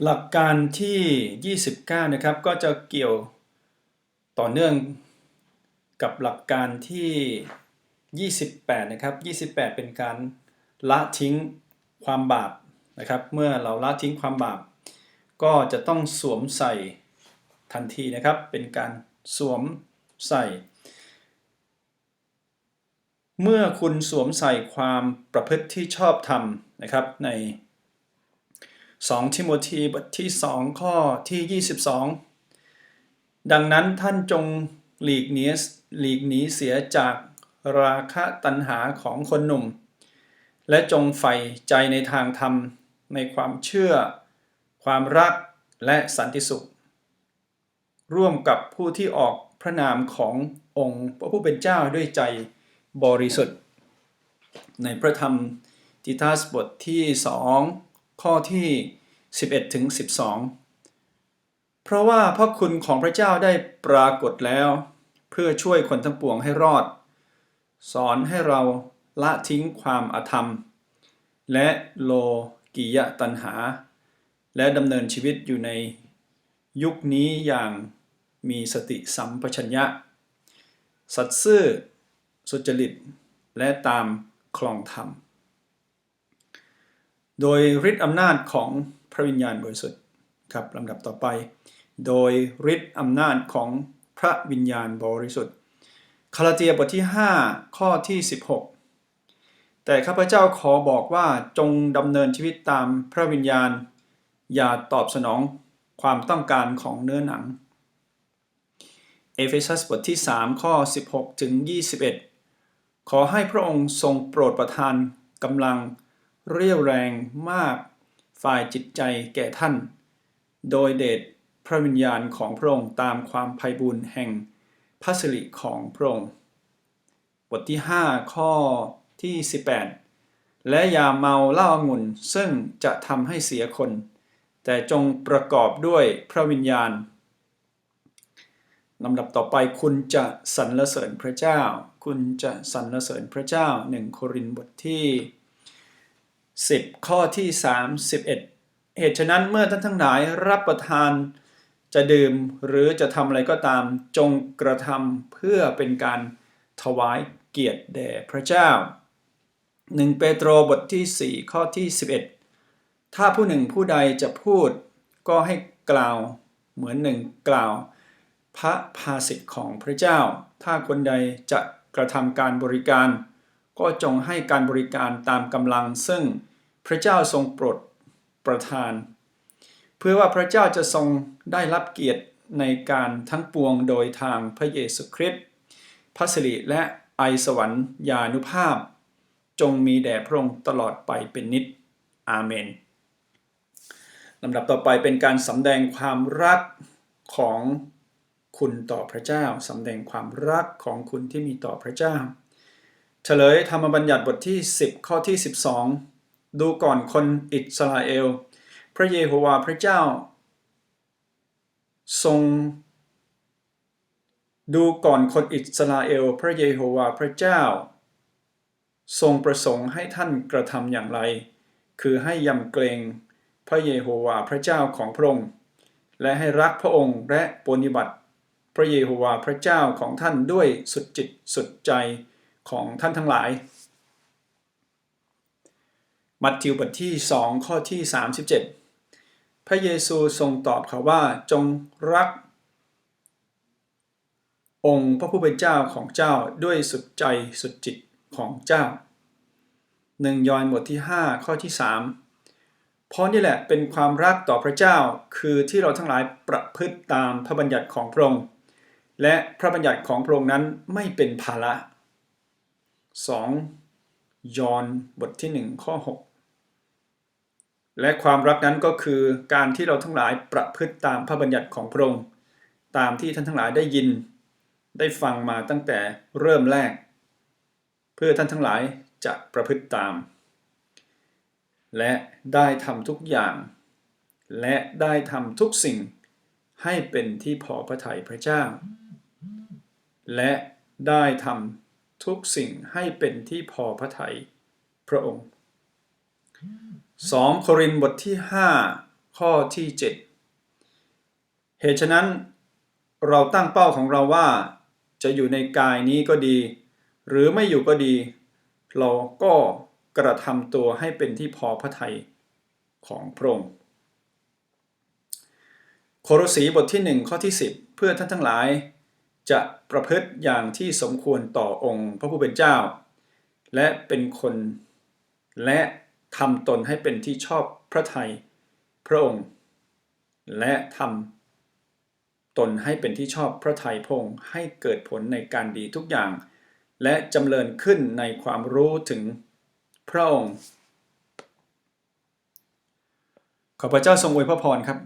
หลักการที่ 29 นะครับ ก็จะเกี่ยวต่อเนื่องกับหลักการที่ 28 นะครับ 28 เป็นการละทิ้งความบาปนะครับ เมื่อเราละทิ้งความบาป ก็จะต้องสวมใส่ทันทีนะครับ เป็นการสวมใส่ เมื่อคุณสวมใส่ความประพฤติที่ชอบธรรมนะครับใน 2 ทิโมธีบทที่ 2 ข้อที่ 22 ดังนั้นท่านจงหลีกหนีหลีกหนีเสียจากราคะตัณหาของคนหนุ่ม และจงใฝ่ใจในทางธรรม ในความเชื่อ ความรักและสันติสุข ร่วมกับผู้ที่ออกพระนามขององค์พระผู้เป็นเจ้าด้วยใจบริสุทธิ์ ในพระธรรมทิทัสบทที่ 2 ข้อที่ 11ถึง12 เพราะว่าพระคุณของพระเจ้าได้ปรากฏแล้ว เพื่อช่วยคนทั้งปวงให้รอด สอนให้เราละทิ้งความอาธรรม และโลกิยตัณหา และดำเนินชีวิตอยู่ในยุคนี้อย่างมีสติสัมปชัญญะ สัตย์ซื่อ สุจริต และตามคลองธรรม โดยฤทธิอำนาจของพระวิญญาณบริสุทธิ์ครับลำดับต่อไป โดยฤทธิอำนาจของพระวิญญาณบริสุทธิ์คาลาเตียบทที่ 5 ข้อที่ 16 แต่ข้าพเจ้าขอบอกว่าจงดำเนินชีวิตตามพระวิญญาณ อย่าตอบสนองความต้องการของเนื้อหนัง เอเฟซัสบทที่ 3 ข้อ 16 ถึง 21 ขอให้พระองค์ทรงโปรดประทานกำลัง เรียวแรงมาก ฝ่ายจิตใจแก่ท่าน โดยเดชพระวิญญาณของพระองค์ตามความไพ่บุญแห่งพระสิริของพระองค์ บทที่ 5 ข้อที่ 18 และอย่าเมาเหล้าองุ่นซึ่งจะทำให้เสียคน แต่จงประกอบด้วยพระวิญญาณลำดับต่อไปคุณจะสรรเสริญพระเจ้า คุณจะสรรเสริญพระเจ้า1โครินธ์บทที่ 10 ข้อที่ 31 เหตุฉะนั้นเมื่อท่านทั้งหลายรับประทานจะดื่มหรือจะทำอะไรก็ตามจงกระทำเพื่อเป็นการถวายเกียรติแด่พระเจ้า 1 เปโตรบทที่ 4 ข้อที่ 11 ถ้าผู้หนึ่งผู้ใดจะพูดก็ให้กล่าวเหมือนหนึ่งกล่าว พระภาสิทธิ์ของพระเจ้า ถ้าคนใดจะกระทำการบริการ ก็จงให้การบริการตามกำลังซึ่ง พระเจ้าทรงโปรดประทาน เพื่อว่าพระเจ้าจะทรงได้รับเกียรติในการทั้งปวงโดยทางพระเยซูคริสต์พระสิริและไอสวรรค์ยานุภาพ จงมีแด่พระองค์ตลอดไปเป็นนิจอาเมนลำดับต่อไปเป็นการสำแดงความรักของคุณต่อพระเจ้าสำแดงความรักของคุณที่มีต่อพระเจ้า เฉลยธรรมบัญญัติบทที่ 10 ข้อที่ 12 ดูก่อนคนอิสราเอล พระเยโฮวาห์พระเจ้า ทรง ดูก่อนคนอิสราเอล พระเยโฮวาห์พระเจ้า ทรงประสงค์ให้ท่านกระทำอย่างไร คือให้ยำเกรงพระเยโฮวาห์พระเจ้าของพระองค์ และให้รักพระองค์และปฏิบัติ พระเยโฮวาห์พระเจ้าของท่านด้วยสุดจิตสุดใจของท่านทั้งหลาย มัทธิวบทที่ 2 ข้อที่ 37 พระเยซูทรงตอบเขาว่าจงรัก องค์พระผู้เป็นเจ้าของเจ้าด้วยสุดใจสุดจิตของเจ้าหนึ่งยอห์นบทที่ 5 ข้อที่ 3 เพราะนี่แหละเป็นความรักต่อพระเจ้าคือที่เราทั้งหลายประพฤติตามพระบัญญัติของพระองค์และพระบัญญัติของพระองค์นั้นไม่เป็นภาระ 2. ยอห์นบทที่ 1 ข้อ 6 และความรักนั้นก็คือการที่เราทั้งหลายประพฤติตามพระบัญญัติของพระองค์ ตามที่ท่านทั้งหลายได้ยิน ได้ฟังมาตั้งแต่เริ่มแรก เพื่อท่านทั้งหลายจะประพฤติตาม และได้ทำทุกอย่าง และได้ทำทุกสิ่งให้เป็นที่พอพระทัยพระเจ้า และได้ทำทุกสิ่งให้เป็นที่พอพระทัยพระองค์ 2 โครินธ์บทที่5ข้อข้อที่ 7 เหตุฉะนั้น เราตั้งเป้าของเราว่า จะอยู่ในกายนี้ก็ดี หรือไม่อยู่ก็ดี เราก็กระทำตัวให้เป็นที่พอพระทัยของพระองค์โครสีบทที่ 1 ข้อที่ 10 เพื่อท่านทั้งหลาย จะประพฤติอย่างที่สมควรต่อองค์พระผู้เป็นเจ้า และเป็นคนและ ทำตนให้เป็นที่ชอบพระทัยพระองค์ และทำตนให้เป็นที่ชอบพระทัยพระองค์ให้เกิดผลในการดีทุกอย่าง และจำเริญขึ้นในความรู้ถึงพระองค์ ขอพระเจ้าทรงอวยพระพรครับ